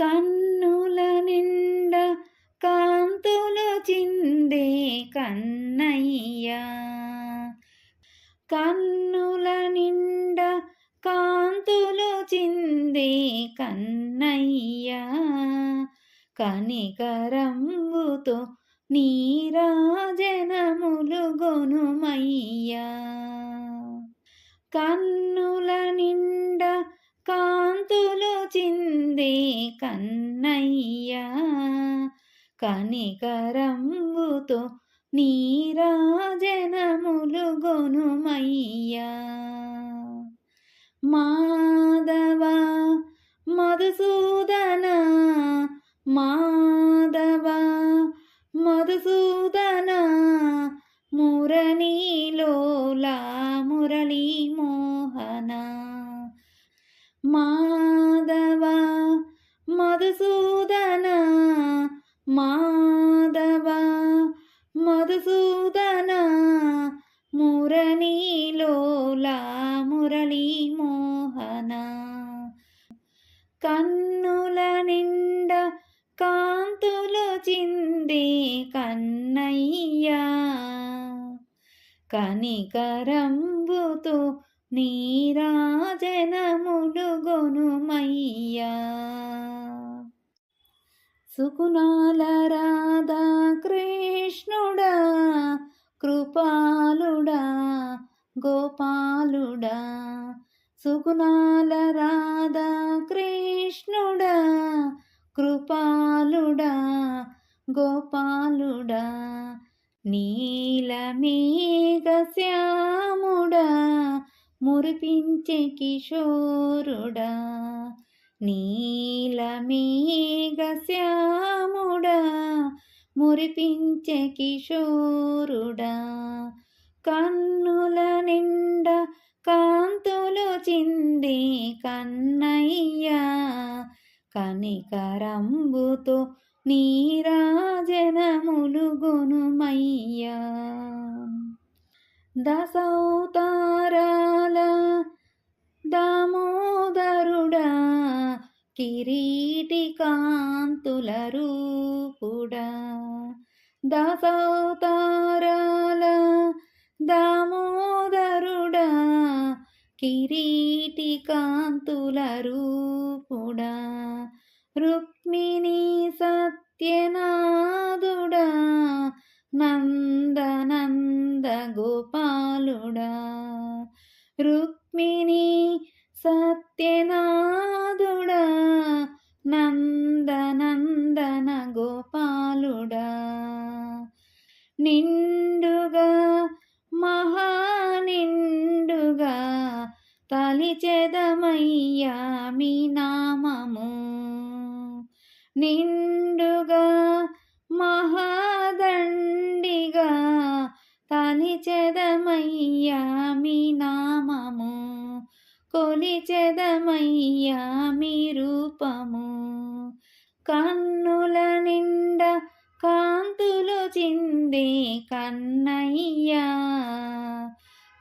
కన్నుల నిండా కాంతులు చిందే కన్నయ్యా. కన్నుల నిండా కాంతులు చిందే కన్నయ్యా. కనికరంబుతో నీరాజనములు గొనుమయ్యా. కనికరంబుతో నీరాజనములు గొనుమయ్యా. మాధవ మధుసూదన మాధవ మధుసూదన మురళీలోలా మురళీ మోహన. మా మాధవ మధుసూదన మురళీలోలా మురళీ మోహన. కన్నుల నిండ కాంతులు చింది కన్నయ్యా. కనికరంబుతో నీరాజనములు గొనుమయ్యా. సుకుణాల రాధా కృష్ణుడా కృపాలుడా గోపాలుడా. సుకునాల రాధా కృష్ణుడా కృపాలుడా గోపాలుడా. నీలమేఘ శ్యాముడా మురిపించే కిషోరుడా. నీలమీగ శ్యాముడా మురిపించే కిషోరుడా. కన్నుల నిండా కాంతులు చింది కన్నయ్యా కనికరంబుతో నీరాజనములుగొనుమయ్యా దశౌతారాల దామోదరుడా కిరీటి కాంతుల రూపుడా. దశౌతారాల దామోదరుడా. కిరీటి కాంతుల రూపుడా. రుక్మిణి సత్యనాదుడా. నందనంద గోపాలుడా. రుక్ నిండుగా మహానిండుగా తలిచెదమయ్యా మీ నామము. నిండుగా మహాదండిగా తలిచెదమయ్యా మీ నామము. కొలిచెదమయ్యా మీ రూపము. కన్నుల నిండా కా చిందే కన్నయ్య.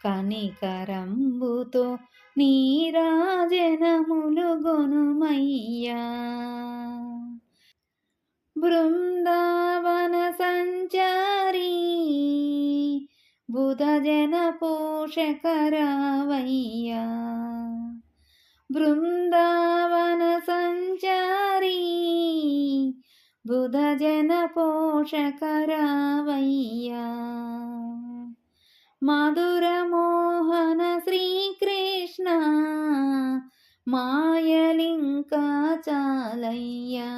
కనికరంబుతో నీరాజనములు గొనుమయ్యా బృందావన సంచారీ బుధజన పోషకరావయ్యా. బృందావన సంచారీ బుధజన పోషకరావయ్యా. మధురమోహన శ్రీకృష్ణ మాయలింకాచాలయ్యా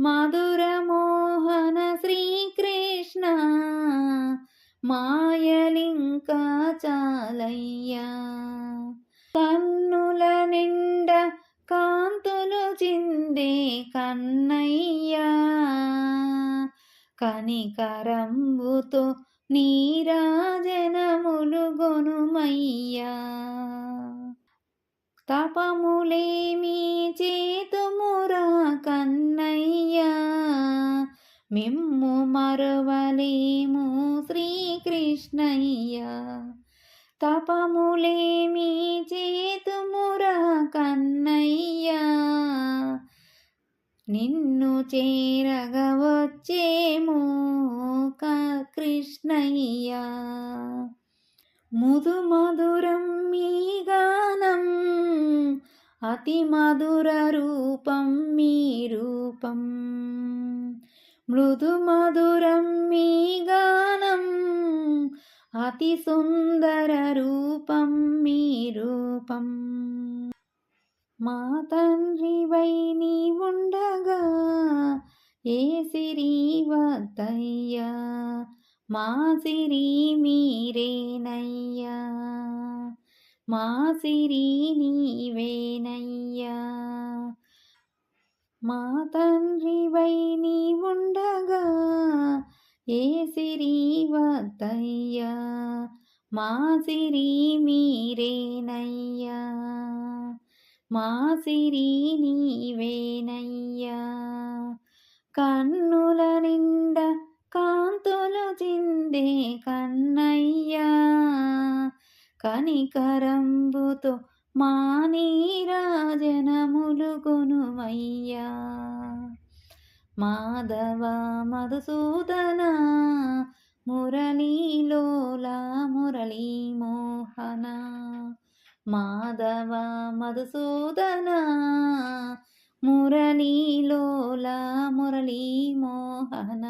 మధురమోహన శ్రీకృష్ణ మాయలింకాచాలయ్యా కన్నుల నిండా చిందే కన్నయ్యా కనికరంబుతో నీరాజనములు గొనుమయ్యా. తపములేమీ చేతుమురా కన్నయ్యా మిమ్ము మరవలేము శ్రీకృష్ణయ్యా. తపములేమీ చే నిన్ను చేరగవచ్చేమో క- కృష్ణయ్య. ముదు మధురం మీ గానం అతి మధుర రూపం మీ రూపం. మృదు మధురం మీ గానం అతి సుందర రూపం మీ రూపం. మా తండ్రివై నీ ఉండగా ఏ సిరి వద్దయ్యా మా సిరి మీరేనయ్యా? మా సిరి నీవేనయ్యా? మా తండ్రివై నీ ఉండగా ఏ సిరి వద్దయ్యా మా సిరి మీరేనయ్యా? మా సిరి నీవేనయ్యా. కన్నుల నిండా కాంతులు చిందే కన్నయ్యా. కనికరంబుతో మా నీరాజనములు కొనుమయ్యా మాధవ మధుసూదన మురళీలోల మురళీ మోహనా మాధవ మధుసూదన మురళీలోల మురళీ మోహన.